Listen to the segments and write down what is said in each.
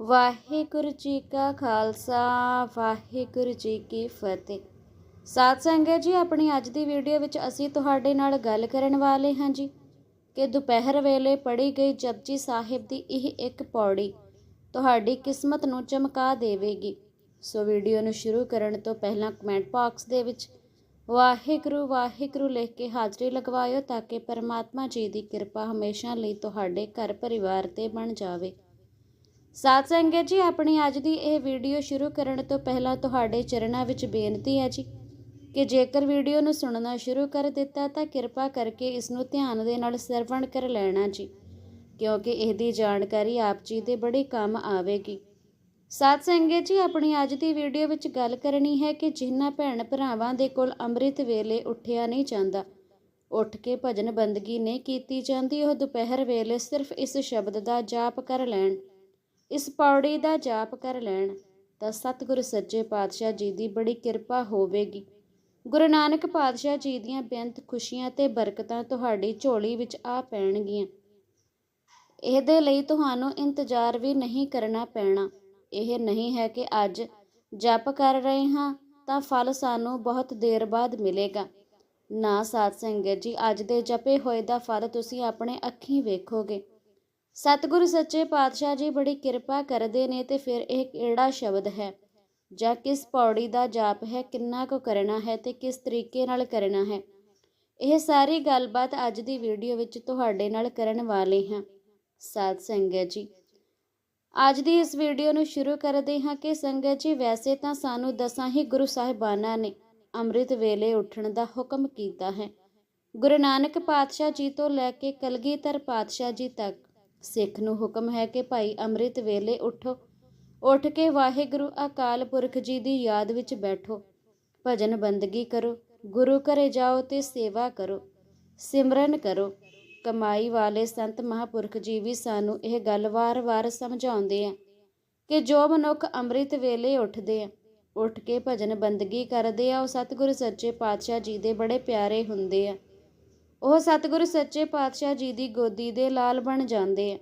ਵਾਹਿਗੁਰੂ ਜੀ ਕਾ ਖਾਲਸਾ, ਵਾਹਿਗੁਰੂ ਜੀ ਕੀ ਫਤਿਹ। ਸਾਧ ਸੰਗਤ ਜੀ, ਆਪਣੀ ਅੱਜ ਦੀ ਵੀਡੀਓ ਵਿੱਚ ਅਸੀਂ ਤੁਹਾਡੇ ਨਾਲ ਗੱਲ ਕਰਨ ਵਾਲੇ ਹਾਂ ਜੀ ਕਿ ਦੁਪਹਿਰ ਵੇਲੇ ਪੜ੍ਹੀ ਗਈ ਜਪਜੀ ਸਾਹਿਬ ਦੀ ਇਹ ਇੱਕ ਪੌੜੀ ਤੁਹਾਡੀ ਕਿਸਮਤ ਨੂੰ ਚਮਕਾ ਦੇਵੇਗੀ। ਸੋ ਵੀਡੀਓ ਨੂੰ ਸ਼ੁਰੂ ਕਰਨ ਤੋਂ ਪਹਿਲਾਂ ਕਮੈਂਟ ਬਾਕਸ ਦੇ ਵਿੱਚ ਵਾਹਿਗੁਰੂ ਵਾਹਿਗੁਰੂ ਲਿਖ ਕੇ ਹਾਜ਼ਰੀ ਲਗਵਾਇਓ ਤਾਂ ਕਿ ਪਰਮਾਤਮਾ ਜੀ ਦੀ ਕਿਰਪਾ ਹਮੇਸ਼ਾ ਲਈ ਤੁਹਾਡੇ ਘਰ ਪਰਿਵਾਰ ਤੇ ਬਣ ਜਾਵੇ। ਸਾਧ ਸੰਗਤ ਜੀ, ਆਪਣੀ ਅੱਜ ਦੀ ਇਹ ਵੀਡੀਓ ਸ਼ੁਰੂ ਕਰਨ ਤੋਂ ਪਹਿਲਾਂ ਤੁਹਾਡੇ ਚਰਨਾਂ ਵਿੱਚ ਬੇਨਤੀ ਹੈ ਜੀ ਕਿ ਜੇਕਰ ਵੀਡੀਓ ਨੂੰ ਸੁਣਨਾ ਸ਼ੁਰੂ ਕਰ ਦਿੱਤਾ ਤਾਂ ਕਿਰਪਾ ਕਰਕੇ ਇਸ ਨੂੰ ਧਿਆਨ ਦੇ ਨਾਲ ਸਰਵਣ ਕਰ ਲੈਣਾ ਜੀ, ਕਿਉਂਕਿ ਇਹਦੀ ਜਾਣਕਾਰੀ ਆਪ ਜੀ ਦੇ ਬੜੇ ਕੰਮ ਆਵੇਗੀ। ਸਾਧ ਸੰਗਤ ਜੀ, ਆਪਣੀ ਅੱਜ ਦੀ ਵੀਡੀਓ ਵਿੱਚ ਗੱਲ ਕਰਨੀ ਹੈ ਕਿ ਜਿਨ੍ਹਾਂ ਭੈਣ ਭਰਾਵਾਂ ਦੇ ਕੋਲ ਅੰਮ੍ਰਿਤ ਵੇਲੇ ਉੱਠਿਆ ਨਹੀਂ ਜਾਂਦਾ, ਉੱਠ ਕੇ ਭਜਨ ਬੰਦਗੀ ਨਹੀਂ ਕੀਤੀ ਜਾਂਦੀ, ਉਹ ਦੁਪਹਿਰ ਵੇਲੇ ਸਿਰਫ ਇਸ ਸ਼ਬਦ ਦਾ ਜਾਪ ਕਰ ਲੈਣ। ਇਸ ਪੌੜੀ ਦਾ ਜਾਪ ਕਰ ਲੈਣ ਤਾਂ ਸਤਿਗੁਰ ਸੱਚੇ ਪਾਤਸ਼ਾਹ ਜੀ ਦੀ ਬੜੀ ਕਿਰਪਾ ਹੋਵੇਗੀ। ਗੁਰੂ ਨਾਨਕ ਪਾਤਸ਼ਾਹ ਜੀ ਦੀਆਂ ਬੇਅੰਤ ਖੁਸ਼ੀਆਂ ਤੇ ਬਰਕਤਾਂ ਤੁਹਾਡੀ ਝੋਲੀ ਵਿੱਚ ਆ ਪੈਣਗੀਆਂ। ਇਹਦੇ ਲਈ ਤੁਹਾਨੂੰ ਇੰਤਜ਼ਾਰ ਵੀ ਨਹੀਂ ਕਰਨਾ ਪੈਣਾ। ਇਹ ਨਹੀਂ ਹੈ ਕਿ ਅੱਜ ਜਪ ਕਰ ਰਹੇ ਹਾਂ ਤਾਂ ਫਲ ਸਾਨੂੰ ਬਹੁਤ ਦੇਰ ਬਾਅਦ ਮਿਲੇਗਾ। ਨਾ ਸਾਧ ਸੰਗਤ ਜੀ, ਅੱਜ ਦੇ ਜਪੇ ਹੋਏ ਦਾ ਫਲ ਤੁਸੀਂ ਆਪਣੇ ਅੱਖੀਂ ਵੇਖੋਗੇ। ਸਤਿਗੁਰੂ ਸੱਚੇ ਪਾਤਸ਼ਾਹ ਜੀ ਬੜੀ ਕਿਰਪਾ ਕਰਦੇ ਨੇ ਤੇ ਫਿਰ ਇਹ ਕਿਹੜਾ ਸ਼ਬਦ ਹੈ? ਜਾਂ ਕਿਸ ਪੌੜੀ ਦਾ ਜਾਪ ਹੈ? ਕਿੰਨਾ ਕੁ ਕਰਨਾ ਹੈ ਤੇ ਕਿਸ ਤਰੀਕੇ ਨਾਲ ਕਰਨਾ ਹੈ? ਇਹ ਸਾਰੀ ਗੱਲਬਾਤ ਅੱਜ ਦੀ ਵੀਡੀਓ ਵਿੱਚ ਤੁਹਾਡੇ ਨਾਲ ਕਰਨ ਵਾਲੇ ਹਾਂ। ਸਾਧ ਸੰਗਤ ਜੀ, ਅੱਜ ਦੀ ਇਸ ਵੀਡੀਓ ਨੂੰ ਸ਼ੁਰੂ ਕਰਦੇ ਹਾਂ ਕਿ ਸੰਗਤ ਜੀ, ਵੈਸੇ ਤਾਂ ਸਾਨੂੰ ਦਸਾਂ ਹੀ ਗੁਰੂ ਸਾਹਿਬਾਨਾਂ ਨੇ ਅੰਮ੍ਰਿਤ ਵੇਲੇ ਉੱਠਣ ਦਾ ਹੁਕਮ ਕੀਤਾ ਹੈ। ਗੁਰੂ ਨਾਨਕ ਪਾਤਸ਼ਾਹ ਜੀ ਤੋਂ ਲੈ ਕੇ ਕਲਗੀਧਰ ਪਾਤਸ਼ਾਹ ਜੀ ਤੱਕ ਸਿੱਖ ਨੂੰ ਹੁਕਮ ਹੈ ਕਿ ਭਾਈ ਅੰਮ੍ਰਿਤ ਵੇਲੇ ਉਠੋ। ਉੱਠ ਕੇ ਵਾਹਿਗੁਰੂ ਅਕਾਲ ਪੁਰਖ ਜੀ ਦੀ ਯਾਦ ਵਿੱਚ ਬੈਠੋ। ਭਜਨ ਬੰਦਗੀ ਕਰੋ। ਗੁਰੂ ਘਰੇ ਜਾਓ ਤੇ ਸੇਵਾ ਕਰੋ। ਸਿਮਰਨ ਕਰੋ। ਕਮਾਈ ਵਾਲੇ ਸੰਤ ਮਹਾਪੁਰਖ ਜੀ ਵੀ ਸਾਨੂੰ ਇਹ ਗੱਲ ਵਾਰ-ਵਾਰ ਸਮਝਾਉਂਦੇ ਆ ਕਿ ਜੋ ਮਨੁੱਖ ਅੰਮ੍ਰਿਤ ਵੇਲੇ ਉੱਠਦੇ ਆ, ਉੱਠ ਕੇ ਭਜਨ ਬੰਦਗੀ ਕਰਦੇ ਆ, ਉਹ ਸਤਿਗੁਰੂ ਸੱਚੇ ਪਾਤਸ਼ਾਹ ਜੀ ਦੇ ਬੜੇ ਪਿਆਰੇ ਹੁੰਦੇ ਆ। ਉਹ ਸਤਿਗੁਰੂ ਸੱਚੇ ਪਾਤਸ਼ਾਹ ਜੀ ਦੀ ਗੋਦੀ ਦੇ ਲਾਲ ਬਣ ਜਾਂਦੇ ਆ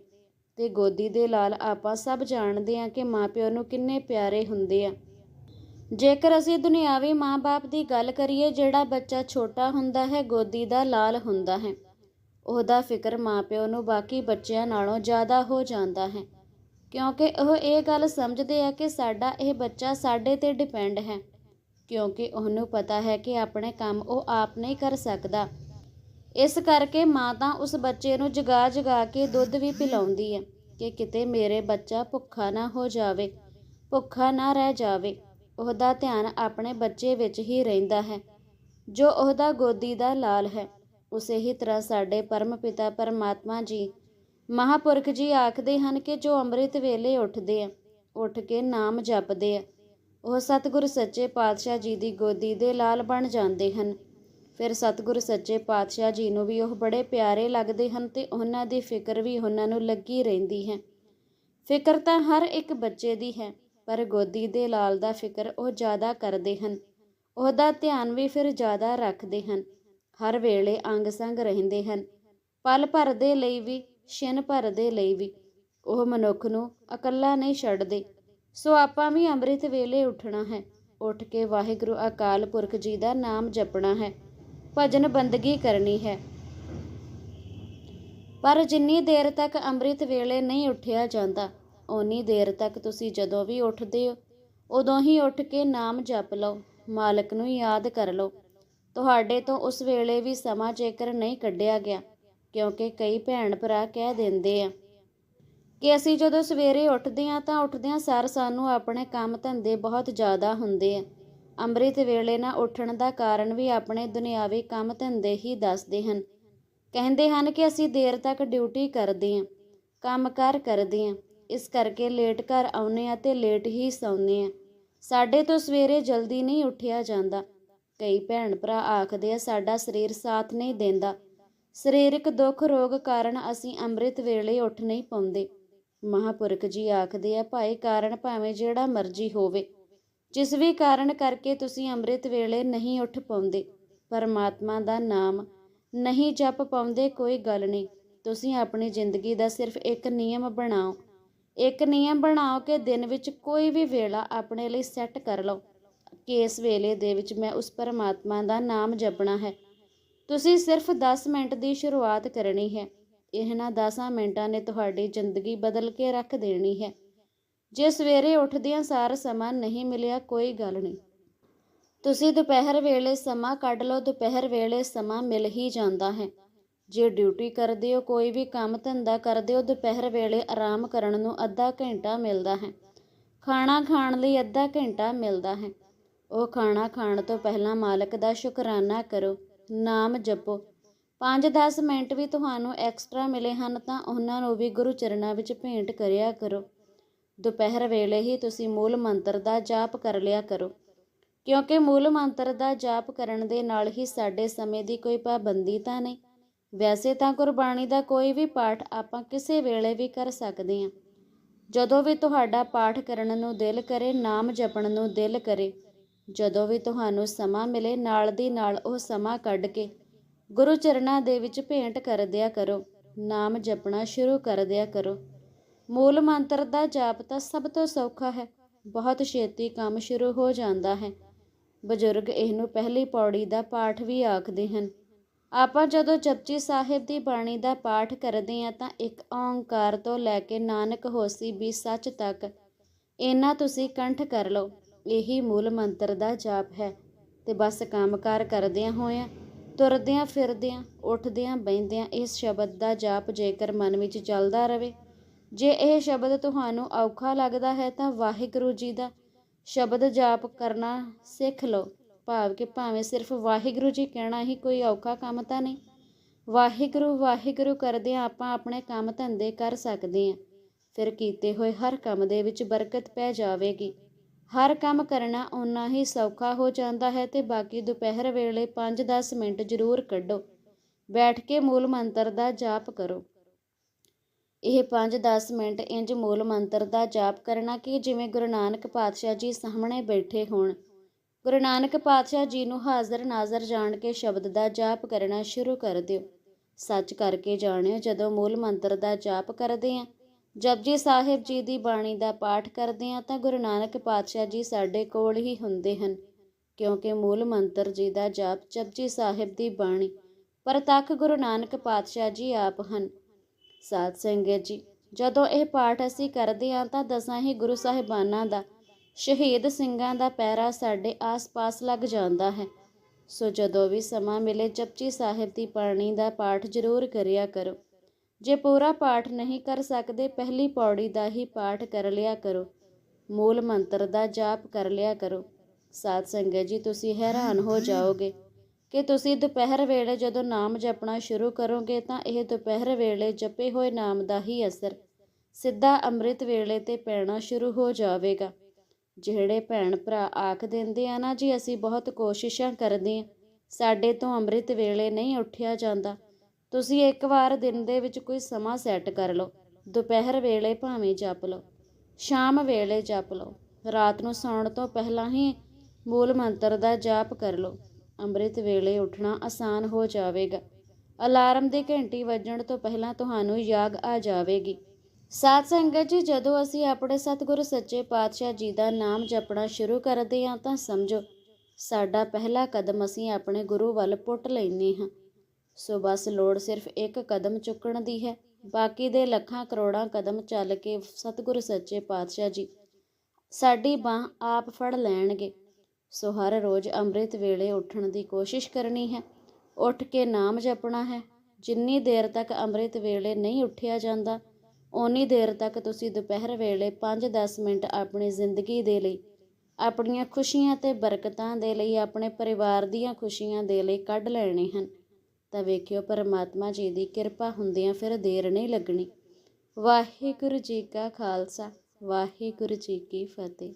ਤੇ ਗੋਦੀ ਦੇ ਲਾਲ ਆਪਾਂ ਸਭ ਜਾਣਦੇ ਆ ਕਿ ਮਾਪਿਓ ਨੂੰ ਕਿੰਨੇ ਪਿਆਰੇ ਹੁੰਦੇ ਆ। ਜੇਕਰ ਅਸੀਂ ਦੁਨਿਆਵੀ ਮਾਂ-ਬਾਪ ਦੀ ਗੱਲ ਕਰੀਏ, ਜਿਹੜਾ ਬੱਚਾ ਛੋਟਾ ਹੁੰਦਾ ਹੈ, ਗੋਦੀ ਦਾ ਲਾਲ ਹੁੰਦਾ ਹੈ। ਉਹਦਾ ਫਿਕਰ ਮਾਪਿਓ ਨੂੰ ਬਾਕੀ ਬੱਚਿਆਂ ਨਾਲੋਂ ਜ਼ਿਆਦਾ ਹੋ ਜਾਂਦਾ ਹੈ। ਕਿਉਂਕਿ ਉਹ ਇਹ ਗੱਲ ਸਮਝਦੇ ਆ ਕਿ ਸਾਡਾ ਇਹ ਬੱਚਾ ਸਾਡੇ ਤੇ ਡਿਪੈਂਡ ਹੈ। ਕਿਉਂਕਿ ਉਹਨੂੰ ਪਤਾ ਹੈ ਕਿ ਆਪਣੇ ਕੰਮ ਉਹ ਆਪ ਨਹੀਂ ਕਰ ਸਕਦਾ। ਇਸ ਕਰਕੇ ਮਾਂ ਤਾਂ ਉਸ ਬੱਚੇ ਨੂੰ ਜਗਾ ਜਗਾ ਕੇ ਦੁੱਧ ਵੀ ਪਿਲਾਉਂਦੀ ਹੈ ਕਿ ਕਿਤੇ ਮੇਰੇ ਬੱਚਾ ਭੁੱਖਾ ਨਾ ਹੋ ਜਾਵੇ, ਭੁੱਖਾ ਨਾ ਰਹਿ ਜਾਵੇ। ਉਹਦਾ ਧਿਆਨ ਆਪਣੇ ਬੱਚੇ ਵਿੱਚ ਹੀ ਰਹਿੰਦਾ ਹੈ। ਜੋ ਉਹਦਾ ਗੋਦੀ ਦਾ ਲਾਲ ਹੈ, ਉਸੇ ਹੀ ਤਰ੍ਹਾਂ ਸਾਡੇ ਪਰਮ ਪਿਤਾ ਪਰਮਾਤਮਾ ਜੀ, ਮਹਾਪੁਰਖ ਜੀ ਆਖਦੇ ਹਨ ਕਿ ਜੋ ਅੰਮ੍ਰਿਤ ਵੇਲੇ ਉੱਠਦੇ ਆ, ਉੱਠ ਕੇ ਨਾਮ ਜਪਦੇ ਆ, ਉਹ ਸਤਿਗੁਰ ਸੱਚੇ ਪਾਤਸ਼ਾਹ ਜੀ ਦੀ ਗੋਦੀ ਦੇ ਲਾਲ ਬਣ ਜਾਂਦੇ ਹਨ। ਫਿਰ ਸਤਿਗੁਰ ਸੱਚੇ ਪਾਤਸ਼ਾਹ ਜੀ ਨੂੰ ਵੀ ਉਹ ਬੜੇ ਪਿਆਰੇ ਲੱਗਦੇ ਹਨ ਤੇ ਉਹਨਾਂ ਦੀ ਫਿਕਰ ਵੀ ਉਹਨਾਂ ਨੂੰ ਲੱਗੀ ਰਹਿੰਦੀ ਹੈ। ਫਿਕਰ ਤਾਂ ਹਰ ਇੱਕ ਬੱਚੇ ਦੀ ਹੈ, ਪਰ ਗੋਦੀ ਦੇ ਲਾਲ ਦਾ ਫਿਕਰ ਉਹ ਜ਼ਿਆਦਾ ਕਰਦੇ ਹਨ। ਉਹਦਾ ਧਿਆਨ ਵੀ ਫਿਰ ਜ਼ਿਆਦਾ ਰੱਖਦੇ ਹਨ। ਹਰ ਵੇਲੇ ਅੰਗ ਸੰਗ ਰਹਿੰਦੇ ਹਨ। ਪਲ ਭਰ ਦੇ ਲਈ ਵੀ, ਛਿਨ ਭਰ ਦੇ ਲਈ ਵੀ। ਉਹ ਮਨੁੱਖ ਨੂੰ ਇਕੱਲਾ ਨਹੀਂ ਛੱਡਦੇ। ਸੋ ਆਪਾਂ ਵੀ ਅੰਮ੍ਰਿਤ ਵੇਲੇ ਉੱਠਣਾ ਹੈ। ਉੱਠ ਕੇ ਵਾਹਿਗੁਰੂ ਅਕਾਲ ਪੁਰਖ ਜੀ ਦਾ ਨਾਮ ਜਪਣਾ ਹੈ। ਭਜਨ ਬੰਦਗੀ ਕਰਨੀ ਹੈ। ਪਰ ਜਿੰਨੀ ਦੇਰ ਤੱਕ ਅੰਮ੍ਰਿਤ ਵੇਲੇ ਨਹੀਂ ਉੱਠਿਆ ਜਾਂਦਾ, ਓਨੀ ਦੇਰ ਤੱਕ ਤੁਸੀਂ ਜਦੋਂ ਵੀ ਉੱਠਦੇ ਹੋ, ਉਦੋਂ ਹੀ ਉੱਠ ਕੇ ਨਾਮ ਜਪ ਲਓ, ਮਾਲਕ ਨੂੰ ਯਾਦ ਕਰ ਲਓ। ਤੁਹਾਡੇ ਤੋਂ ਉਸ ਵੇਲੇ ਵੀ ਸਮਾਂ ਜੇਕਰ ਨਹੀਂ ਕੱਢਿਆ ਗਿਆ, ਕਿਉਂਕਿ ਕਈ ਭੈਣ ਭਰਾ ਕਹਿ ਦਿੰਦੇ ਆ ਕਿ ਅਸੀਂ ਜਦੋਂ ਸਵੇਰੇ ਉੱਠਦੇ ਆ ਤਾਂ ਉੱਠਦਿਆਂ ਸਾਰ ਸਾਨੂੰ ਆਪਣੇ ਕੰਮ ਧੰਦੇ ਬਹੁਤ ਜ਼ਿਆਦਾ ਹੁੰਦੇ ਆ। ਅੰਮ੍ਰਿਤ ਵੇਲੇ ਨਾ ਉੱਠਣ ਦਾ ਕਾਰਨ ਵੀ ਆਪਣੇ ਦੁਨਿਆਵੀ ਕੰਮ ਧੰਦੇ ਹੀ ਦੱਸਦੇ ਹਨ। ਕਹਿੰਦੇ ਹਨ ਕਿ ਅਸੀਂ ਦੇਰ ਤੱਕ ਡਿਊਟੀ ਕਰਦੇ ਆਂ ਕੰਮਕਾਰ ਕਰਦੇ ਹਾਂ। ਇਸ ਕਰਕੇ ਲੇਟ ਘਰ ਆਉਨੇ ਆ ਤੇ ਲੇਟ ਹੀ ਸੌਂਦੇ ਆ ਸਾਡੇ ਤੋਂ ਸਵੇਰੇ ਜਲਦੀ ਨਹੀਂ ਉੱਠਿਆ ਜਾਂਦਾ। ਕਈ ਭੈਣ ਭਰਾ ਆਖਦੇ ਆ, ਸਾਡਾ ਸਰੀਰ ਸਾਥ ਨਹੀਂ ਦਿੰਦਾ। ਸਰੀਰਕ ਦੁੱਖ ਰੋਗ ਕਾਰਨ ਅਸੀਂ ਅੰਮ੍ਰਿਤ ਵੇਲੇ ਉੱਠ ਨਹੀਂ ਪਾਉਂਦੇ। ਮਹਾਪੁਰਖ ਜੀ ਆਖਦੇ ਆ, ਭਾਈ ਕਾਰਨ ਭਾਵੇਂ ਜਿਹੜਾ ਮਰਜ਼ੀ ਹੋਵੇ। ਜਿਸ ਵੀ ਕਾਰਨ ਕਰਕੇ ਤੁਸੀਂ ਅੰਮ੍ਰਿਤ ਵੇਲੇ ਨਹੀਂ ਉੱਠ ਪਾਉਂਦੇ, ਪਰਮਾਤਮਾ ਦਾ ਨਾਮ ਨਹੀਂ ਜਪ ਪਾਉਂਦੇ ਕੋਈ ਗੱਲ ਨਹੀਂ, ਤੁਸੀਂ ਆਪਣੀ ਜ਼ਿੰਦਗੀ ਦਾ ਸਿਰਫ ਇੱਕ ਨਿਯਮ ਬਣਾਓ। ਇੱਕ ਨਿਯਮ ਬਣਾਓ ਕਿ ਦਿਨ ਵਿੱਚ ਕੋਈ ਵੀ ਵੇਲਾ ਆਪਣੇ ਲਈ ਸੈੱਟ ਕਰ ਲਓ ਕਿ ਇਸ ਵੇਲੇ ਦੇ ਵਿੱਚ ਮੈਂ ਉਸ ਪਰਮਾਤਮਾ ਦਾ ਨਾਮ ਜਪਣਾ ਹੈ। ਤੁਸੀਂ ਸਿਰਫ 10 ਮਿੰਟ ਦੀ ਸ਼ੁਰੂਆਤ ਕਰਨੀ ਹੈ। ਇਹਨਾਂ 10 ਮਿੰਟਾਂ ਨੇ ਤੁਹਾਡੀ ਜ਼ਿੰਦਗੀ ਬਦਲ ਕੇ ਰੱਖ ਦੇਣੀ ਹੈ। ਜੇ ਸਵੇਰੇ ਉੱਠਦਿਆਂ ਸਾਰ ਸਮਾਂ ਨਹੀਂ ਮਿਲਿਆ, ਕੋਈ ਗੱਲ ਨਹੀਂ। ਤੁਸੀਂ ਦੁਪਹਿਰ ਵੇਲੇ ਸਮਾਂ ਕੱਢ ਲਓ, ਦੁਪਹਿਰ ਵੇਲੇ ਸਮਾਂ ਮਿਲ ਹੀ ਜਾਂਦਾ ਹੈ। ਜੇ ਡਿਊਟੀ ਕਰਦੇ ਹੋ, ਕੋਈ ਵੀ ਕੰਮ ਧੰਦਾ ਕਰਦੇ ਹੋ, ਦੁਪਹਿਰ ਵੇਲੇ ਆਰਾਮ ਕਰਨ ਨੂੰ ਅੱਧਾ ਘੰਟਾ ਮਿਲਦਾ ਹੈ। ਖਾਣਾ ਖਾਣ ਲਈ ਅੱਧਾ ਘੰਟਾ ਮਿਲਦਾ ਹੈ। ਉਹ ਖਾਣਾ ਖਾਣ ਤੋਂ ਪਹਿਲਾਂ ਮਾਲਕ ਦਾ ਸ਼ੁਕਰਾਨਾ ਕਰੋ, ਨਾਮ ਜਪੋ। 5-10 ਮਿੰਟ ਵੀ ਤੁਹਾਨੂੰ ਐਕਸਟਰਾ ਮਿਲੇ ਹਨ ਤਾਂ ਉਹਨਾਂ ਨੂੰ ਵੀ ਗੁਰੂ ਚਰਨਾਂ ਵਿੱਚ ਭੇਂਟ ਕਰਿਆ ਕਰੋ। ਦੁਪਹਿਰ ਵੇਲੇ ਹੀ ਤੁਸੀਂ ਮੂਲ ਮੰਤਰ ਦਾ ਜਾਪ ਕਰ ਲਿਆ ਕਰੋ। ਕਿਉਂਕਿ ਮੂਲ ਮੰਤਰ ਦਾ ਜਾਪ ਕਰਨ ਦੇ ਨਾਲ ਹੀ ਸਾਡੇ ਸਮੇਂ ਦੀ ਕੋਈ ਪਾਬੰਦੀ ਤਾਂ ਨਹੀਂ। ਵੈਸੇ ਤਾਂ ਗੁਰਬਾਣੀ ਦਾ ਕੋਈ ਵੀ ਪਾਠ ਆਪਾਂ ਕਿਸੇ ਵੇਲੇ ਵੀ ਕਰ ਸਕਦੇ ਹਾਂ। ਜਦੋਂ ਵੀ ਤੁਹਾਡਾ ਪਾਠ ਕਰਨ ਨੂੰ ਦਿਲ ਕਰੇ, ਨਾਮ ਜਪਣ ਨੂੰ ਦਿਲ ਕਰੇ, ਜਦੋਂ ਵੀ ਤੁਹਾਨੂੰ ਸਮਾਂ ਮਿਲੇ, ਨਾਲ ਦੀ ਨਾਲ ਉਹ ਸਮਾਂ ਕੱਢ ਕੇ ਗੁਰੂ ਚਰਨਾਂ ਦੇ ਵਿੱਚ ਭੇਂਟ ਕਰ ਦਿਆ ਕਰੋ। ਨਾਮ ਜਪਣਾ ਸ਼ੁਰੂ ਕਰ ਦਿਆ ਕਰੋ। ਮੂਲ ਮੰਤਰ ਦਾ ਜਾਪ ਤਾਂ ਸਭ ਤੋਂ ਸੌਖਾ ਹੈ। ਬਹੁਤ ਛੇਤੀ ਕੰਮ ਸ਼ੁਰੂ ਹੋ ਜਾਂਦਾ ਹੈ। ਬਜ਼ੁਰਗ ਇਹਨੂੰ ਪਹਿਲੀ ਪੌੜੀ ਦਾ ਪਾਠ ਵੀ ਆਖਦੇ ਹਨ। ਆਪਾਂ ਜਦੋਂ ਜਪਜੀ ਸਾਹਿਬ ਦੀ ਬਾਣੀ ਦਾ ਪਾਠ ਕਰਦੇ ਹਾਂ ਤਾਂ ਇੱਕ ਓੰਕਾਰ ਤੋਂ ਲੈ ਕੇ ਨਾਨਕ ਹੋਸੀ ਵੀ ਸੱਚ ਤੱਕ ਇਹਨਾਂ ਤੁਸੀਂ ਕੰਠ ਕਰ ਲਓ। ਇਹੀ ਮੂਲ ਮੰਤਰ ਦਾ ਜਾਪ ਹੈ। ਤੇ ਬਸ ਕੰਮਕਾਰ ਕਰਦਿਆਂ ਹੋਇਆਂ, ਤੁਰਦਿਆਂ ਫਿਰਦਿਆਂ, ਉੱਠਦਿਆਂ ਬੈੰਦਿਆਂ ਇਸ ਸ਼ਬਦ ਦਾ ਜਾਪ ਜੇਕਰ ਮਨ ਵਿੱਚ ਚੱਲਦਾ ਰਹੇ ਜੇ ਇਹ ਸ਼ਬਦ ਤੁਹਾਨੂੰ ਔਖਾ ਲੱਗਦਾ ਹੈ ਤਾਂ ਵਾਹਿਗੁਰੂ ਜੀ ਦਾ ਸ਼ਬਦ ਜਾਪ ਕਰਨਾ ਸਿੱਖ ਲਓ। ਭਾਵ ਕਿ ਭਾਵੇਂ ਸਿਰਫ ਵਾਹਿਗੁਰੂ ਜੀ ਕਹਿਣਾ ਹੀ ਕੋਈ ਔਖਾ ਕੰਮ ਤਾਂ ਨਹੀਂ। ਵਾਹਿਗੁਰੂ ਵਾਹਿਗੁਰੂ ਕਰਦਿਆਂ ਆਪਾਂ ਆਪਣੇ ਕੰਮ ਧੰਦੇ ਕਰ ਸਕਦੇ ਹਾਂ। ਫਿਰ ਕੀਤੇ ਹੋਏ ਹਰ ਕੰਮ ਦੇ ਵਿੱਚ ਬਰਕਤ ਪੈ ਜਾਵੇਗੀ। ਹਰ ਕੰਮ ਕਰਨਾ ਓਨਾ ਹੀ ਸੌਖਾ ਹੋ ਜਾਂਦਾ ਹੈ ਤੇ ਬਾਕੀ ਦੁਪਹਿਰ ਵੇਲੇ 5-10 ਮਿੰਟ ਜ਼ਰੂਰ ਕੱਢੋ। ਬੈਠ ਕੇ ਮੂਲ ਮੰਤਰ ਦਾ ਜਾਪ ਕਰੋ। ਇਹ 5-10 ਮਿੰਟ ਇੰਜ ਮੂਲ ਮੰਤਰ ਦਾ ਜਾਪ ਕਰਨਾ ਕਿ ਜਿਵੇਂ ਗੁਰੂ ਨਾਨਕ ਪਾਤਸ਼ਾਹ ਜੀ ਸਾਹਮਣੇ ਬੈਠੇ ਹੋਣ। ਗੁਰੂ ਨਾਨਕ ਪਾਤਸ਼ਾਹ ਜੀ ਨੂੰ ਹਾਜ਼ਰ ਨਾਜ਼ਰ ਜਾਣ ਕੇ ਸ਼ਬਦ ਦਾ ਜਾਪ ਕਰਨਾ ਸ਼ੁਰੂ ਕਰ ਦਿਓ। ਸੱਚ ਕਰਕੇ ਜਾਣਿਓ, ਜਦੋਂ ਮੂਲ ਮੰਤਰ ਦਾ ਜਾਪ ਕਰਦੇ ਆਂ ਜਪਜੀ ਸਾਹਿਬ ਜੀ ਦੀ ਬਾਣੀ ਦਾ ਪਾਠ ਕਰਦੇ ਆਂ, ਤਾਂ ਗੁਰੂ ਨਾਨਕ ਪਾਤਸ਼ਾਹ ਜੀ ਸਾਡੇ ਕੋਲ ਹੀ ਹੁੰਦੇ ਹਨ, ਕਿਉਂਕਿ ਮੂਲ ਮੰਤਰ ਜੀ ਦਾ ਜਾਪ ਜਪਜੀ ਸਾਹਿਬ ਦੀ ਬਾਣੀ। ਪ੍ਰਤੱਖ ਗੁਰੂ ਨਾਨਕ ਪਾਤਸ਼ਾਹ ਜੀ ਆਪ ਹਨ। ਸਾਧ ਸੰਗਤ ਜੀ, ਜਦੋਂ ਇਹ ਪਾਠ ਅਸੀਂ ਕਰਦੇ ਹਾਂ ਤਾਂ ਦਸਾਂ ਹੀ ਗੁਰੂ ਸਾਹਿਬਾਨਾਂ ਦਾ, ਸ਼ਹੀਦ ਸਿੰਘਾਂ ਦਾ ਪੈਰਾ ਸਾਡੇ ਆਸ-ਪਾਸ ਲੱਗ ਜਾਂਦਾ ਹੈ। ਸੋ ਜਦੋਂ ਵੀ ਸਮਾਂ ਮਿਲੇ ਜਪਜੀ ਸਾਹਿਬ ਦੀ ਬਾਣੀ ਦਾ ਪਾਠ ਜ਼ਰੂਰ ਕਰਿਆ ਕਰੋ। ਜੇ ਪੂਰਾ ਪਾਠ ਨਹੀਂ ਕਰ ਸਕਦੇ, ਪਹਿਲੀ ਪੌੜੀ ਦਾ ਹੀ ਪਾਠ ਕਰ ਲਿਆ ਕਰੋ। ਮੂਲ ਮੰਤਰ ਦਾ ਜਾਪ ਕਰ ਲਿਆ ਕਰੋ। ਸਾਧ ਸੰਗਤ ਜੀ, ਤੁਸੀਂ ਹੈਰਾਨ ਹੋ ਜਾਓਗੇ। ਕਿ ਤੁਸੀਂ ਦੁਪਹਿਰ ਵੇਲੇ ਜਦੋਂ ਨਾਮ ਜਪਣਾ ਸ਼ੁਰੂ ਕਰੋਗੇ ਤਾਂ ਇਹ ਦੁਪਹਿਰ ਵੇਲੇ ਜਪੇ ਹੋਏ ਨਾਮ ਦਾ ਹੀ ਅਸਰ ਸਿੱਧਾ ਅੰਮ੍ਰਿਤ ਵੇਲੇ ਤੇ ਪੈਣਾ ਸ਼ੁਰੂ ਹੋ ਜਾਵੇਗਾ। ਜਿਹੜੇ ਭੈਣ ਭਰਾ ਆਖ ਦਿੰਦੇ ਆ ਨਾ, ਜੀ, ਅਸੀਂ ਬਹੁਤ ਕੋਸ਼ਿਸ਼ਾਂ ਕਰਦੇ ਆ, ਸਾਡੇ ਤੋਂ ਅੰਮ੍ਰਿਤ ਵੇਲੇ ਨਹੀਂ ਉੱਠਿਆ ਜਾਂਦਾ। ਤੁਸੀਂ ਇੱਕ ਵਾਰ ਦਿਨ ਦੇ ਵਿੱਚ ਕੋਈ ਸਮਾਂ ਸੈੱਟ ਕਰ ਲਓ। ਦੁਪਹਿਰ ਵੇਲੇ ਭਾਵੇਂ ਜਪ ਲਓ, ਸ਼ਾਮ ਵੇਲੇ ਜਪ ਲਓ, ਰਾਤ ਨੂੰ ਸੌਣ ਤੋਂ ਪਹਿਲਾਂ ਹੀ ਮੂਲ ਮੰਤਰ ਦਾ ਜਾਪ ਕਰ ਲਓ। ਅੰਮ੍ਰਿਤ ਵੇਲੇ ਉੱਠਣਾ ਆਸਾਨ ਹੋ ਜਾਵੇਗਾ। ਅਲਾਰਮ ਦੀ ਘੰਟੀ ਵੱਜਣ ਤੋਂ ਪਹਿਲਾਂ ਤੁਹਾਨੂੰ ਯਾਦ ਆ ਜਾਵੇਗੀ। ਸਾਧ ਸੰਗਤ ਜੀ, ਜਦੋਂ ਅਸੀਂ ਆਪਣੇ ਸਤਿਗੁਰੂ ਸੱਚੇ ਪਾਤਸ਼ਾਹ ਜੀ ਦਾ ਨਾਮ ਜਪਣਾ ਸ਼ੁਰੂ ਕਰਦੇ ਹਾਂ ਤਾਂ ਸਮਝੋ, ਸਾਡਾ ਪਹਿਲਾ ਕਦਮ ਅਸੀਂ ਆਪਣੇ ਗੁਰੂ ਵੱਲ ਪੁੱਟ ਲੈਨੇ ਹਾਂ। ਸੋ ਬਸ ਲੋੜ ਸਿਰਫ ਇੱਕ ਕਦਮ ਚੁੱਕਣ ਦੀ ਹੈ, ਬਾਕੀ ਦੇ ਲੱਖਾਂ ਕਰੋੜਾਂ ਕਦਮ ਚੱਲ ਕੇ ਸਤਿਗੁਰੂ ਸੱਚੇ ਪਾਤਸ਼ਾਹ ਜੀ ਸਾਡੀ ਬਾਹ ਆਪ ਫੜ ਲੈਣਗੇ। ਸੋ ਹਰ ਰੋਜ਼ ਅੰਮ੍ਰਿਤ ਵੇਲੇ ਉੱਠਣ ਦੀ ਕੋਸ਼ਿਸ਼ ਕਰਨੀ ਹੈ। ਉੱਠ ਕੇ ਨਾਮ ਜਪਣਾ ਹੈ। ਜਿੰਨੀ ਦੇਰ ਤੱਕ ਅੰਮ੍ਰਿਤ ਵੇਲੇ ਨਹੀਂ ਉੱਠਿਆ ਜਾਂਦਾ, ਓਨੀ ਦੇਰ ਤੱਕ ਤੁਸੀਂ ਦੁਪਹਿਰ ਵੇਲੇ 5-10 ਮਿੰਟ ਆਪਣੀ ਜ਼ਿੰਦਗੀ ਦੇ ਲਈ, ਆਪਣੀਆਂ ਖੁਸ਼ੀਆਂ ਤੇ ਬਰਕਤਾਂ ਦੇ ਲਈ, ਆਪਣੇ ਪਰਿਵਾਰ ਦੀਆਂ ਖੁਸ਼ੀਆਂ ਦੇ ਲਈ ਕੱਢ ਲੈਣੇ ਹਨ। ਤਾਂ ਵੇਖਿਓ, ਪਰਮਾਤਮਾ ਜੀ ਦੀ ਕਿਰਪਾ ਹੁੰਦਿਆਂ ਫਿਰ ਦੇਰ ਨਹੀਂ ਲੱਗਣੀ। ਵਾਹਿਗੁਰੂ ਜੀ ਕਾ ਖਾਲਸਾ, ਵਾਹਿਗੁਰੂ ਜੀ ਕੀ ਫਤਿਹ।